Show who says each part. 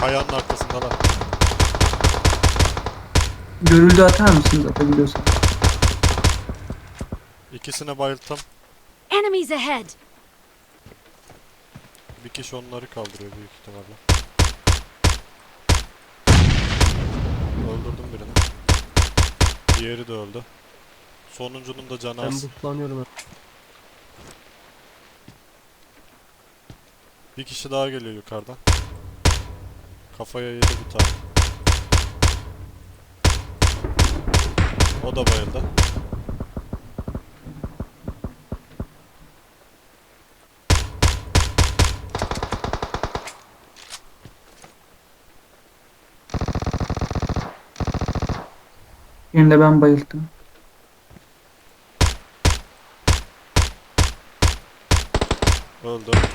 Speaker 1: Kayanın arkasındalar.
Speaker 2: Görüldü atar mısınız atabiliyorsan?
Speaker 1: İkisine bayılttım.
Speaker 3: Enemies ahead!
Speaker 1: Bir kişi onları kaldırıyor büyük ihtimalle. Öldürdüm birini. Diğeri de öldü. Sonuncunun da canı
Speaker 4: Ben
Speaker 1: az.
Speaker 4: buslanıyorum.
Speaker 1: Bir kişi daha geliyor yukarıdan. Kafaya yedi bir tane. O da bayıldı.
Speaker 2: Birini de ben bayılttım.
Speaker 1: Öldü.